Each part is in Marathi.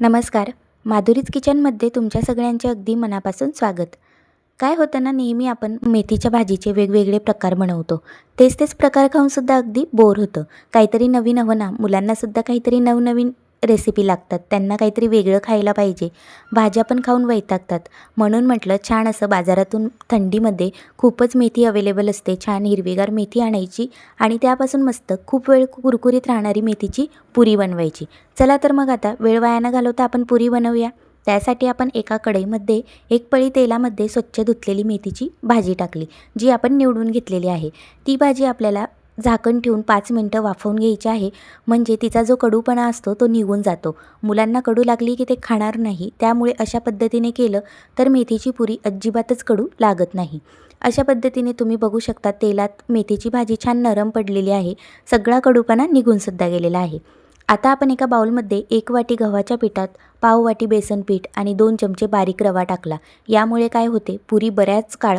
नमस्कार. माधुरीज किचनमध्ये तुमच्या सगळ्यांचे अगदी मनापासून स्वागत. काय होतं ना नेहमी आपण मेथीच्या भाजीचे वेगवेगळे प्रकार बनवतो. तेच तेच प्रकार खाऊनसुद्धा अगदी बोर होतं. काहीतरी नवीन हवं ना? मुलांनासुद्धा काहीतरी नवनवीन रेसिपी लागतात. त्यांना काहीतरी वेगळं खायला पाहिजे. भाज्या पण खाऊन वैतागतात. म्हणून म्हटलं छान असं बाजारातून थंडीमध्ये खूपच मेथी अवेलेबल असते. छान हिरवीगार मेथी आणायची आणि त्यापासून मस्त खूप वेळ कुरकुरीत राहणारी मेथीची पुरी बनवायची. चला तर मग आता वेळ वाया न घालवता आपण पुरी बनवूया. त्यासाठी आपण एका कढईमध्ये एक पळी तेलामध्ये स्वच्छ धुतलेली मेथीची भाजी टाकली जी आपण निवडून घेतलेली आहे. ती भाजी आपल्याला झाकण ठेवून पाच मिनटं वाफवून घ्यायची आहे. म्हणजे तिचा जो कडूपणा असतो तो निघून जातो. मुलांना कडू लागली की ते खाणार नाही त्यामुळे अशा पद्धतीने केलं तर मेथीची पुरी अजिबातच कडू लागत नाही. अशा पद्धतीने तुम्ही बघू शकता तेलात मेथीची भाजी छान नरम पडलेली आहे. सगळा कडूपणा निघूनसुद्धा गेलेला आहे. आता आपण एका बाउलमध्ये एक वाटी गव्हाच्या पिठात पाव वाटी बेसन पीठ आणि दोन चमचे बारीक रवा टाकला. यामुळे काय होते? पुरी बऱ्याच काळ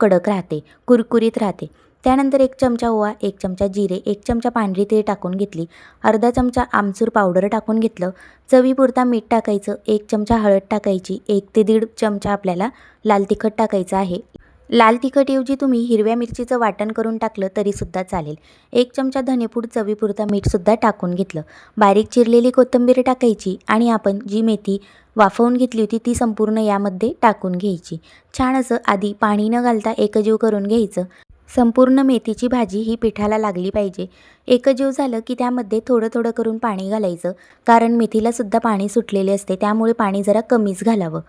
कडक राहते कुरकुरीत राहते. त्यानंतर एक चमचा ओवा एक चमचा जिरे एक चमचा पांढरी तीळ टाकून घेतली. अर्धा चमचा आमचूर पावडर टाकून घेतलं. चवीपुरता मीठ टाकायचं एक चमचा हळद टाकायची एक ते दीड चमचा आपल्याला लाल तिखट टाकायचं आहे. लाल तिखटऐवजी तुम्ही हिरव्या मिरचीचं वाटण करून टाकलं तरीसुद्धा चालेल. एक चमचा धनेपूड चवीपुरता मीठसुद्धा टाकून घेतलं. बारीक चिरलेली कोथिंबीर टाकायची आणि आपण जी मेथी वाफवून घेतली होती ती संपूर्ण यामध्ये टाकून घ्यायची. छान असं आधी पाणी न घालता एकजीव करून घ्यायचं. संपूर्ण मेथीची भाजी ही पिठाला लागली पाहिजे. एकजीव झालं की त्यामध्ये थोडं थोडं करून पाणी घालायचं. कारण मेथीलासुद्धा पाणी सुटलेले असते त्यामुळे पाणी जरा कमीच घालावं.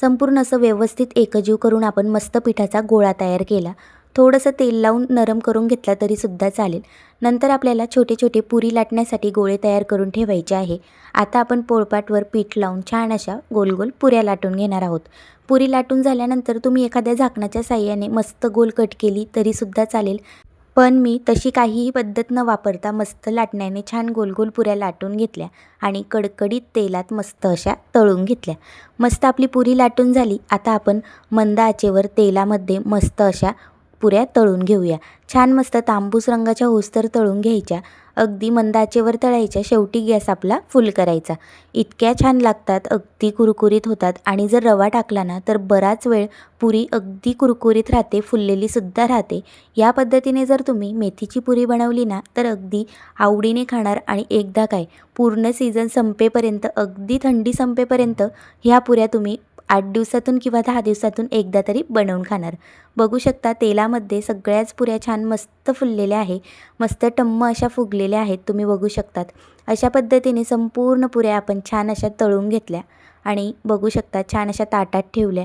संपूर्ण असं व्यवस्थित एकजीव करून आपण मस्त पिठाचा गोळा तयार केला. थोडंसं तेल लावून नरम करून घेतला तरीसुद्धा चालेल. नंतर आपल्याला छोटे छोटे पुरी लाटण्यासाठी गोळे तयार करून ठेवायचे आहे. आता आपण पोळपाटवर पीठ लावून छान अशा गोल गोल पुऱ्या लाटून घेणार आहोत. पुरी लाटून झाल्यानंतर तुम्ही एखाद्या झाकणाच्या साह्याने मस्त गोल कट केली तरीसुद्धा चालेल. पण मी तशी काहीही पद्धत न वापरता मस्त लाटण्याने छान गोल गोल पुऱ्या लाटून घेतल्या आणि कडकडीत तेलात मस्त अशा तळून घेतल्या. मस्त आपली पुरी लाटून झाली. आता आपण मंद आचेवर तेलामध्ये मस्त अशा पुऱ्या तळून घेऊया. छान मस्त तांबूस रंगाच्या होस्तर तळून घ्यायच्या. अगदी मंद आचेवर तळायच्या. शेवटी गॅस आपला फुल करायचा. इतक्या छान लागतात अगदी कुरकुरीत होतात. आणि जर रवा टाकला ना तर बराच वेळ पुरी अगदी कुरकुरीत राहते फुललेलीसुद्धा राहते. या पद्धतीने जर तुम्ही मेथीची पुरी बनवली ना तर अगदी आवडीने खाणार. आणि एकदा काय पूर्ण सीझन संपेपर्यंत अगदी थंडी संपेपर्यंत ह्या पुऱ्या तुम्ही आठ दिवसातून किंवा दहा दिवसातून एकदा तरी बनवून खाणार. बघू शकता तेलामध्ये सगळ्याच पुऱ्या छान मस्त फुललेल्या आहे. मस्त टम्म अशा फुगलेल्या आहेत तुम्ही बघू शकतात. अशा पद्धतीने संपूर्ण पुऱ्या आपण छान अशा तळून घेतल्या आणि बघू शकता छान अशा ताटात ठेवल्या.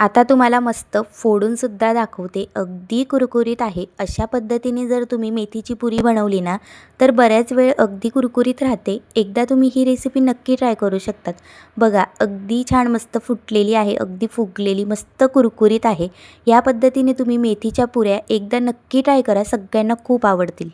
आता तुम्हाला मस्त फोडूनसुद्धा दाखवते. अगदी कुरकुरीत आहे. अशा पद्धतीने जर तुम्ही मेथीची पुरी बनवली ना तर बऱ्याच वेळ अगदी कुरकुरीत राहते. एकदा तुम्ही ही रेसिपी नक्की ट्राय करू शकतात. बघा अगदी छान मस्त फुटलेली आहे. अगदी फुगलेली मस्त कुरकुरीत आहे. या पद्धतीने तुम्ही मेथीच्या पुऱ्या एकदा नक्की ट्राय करा. सगळ्यांना खूप आवडतील.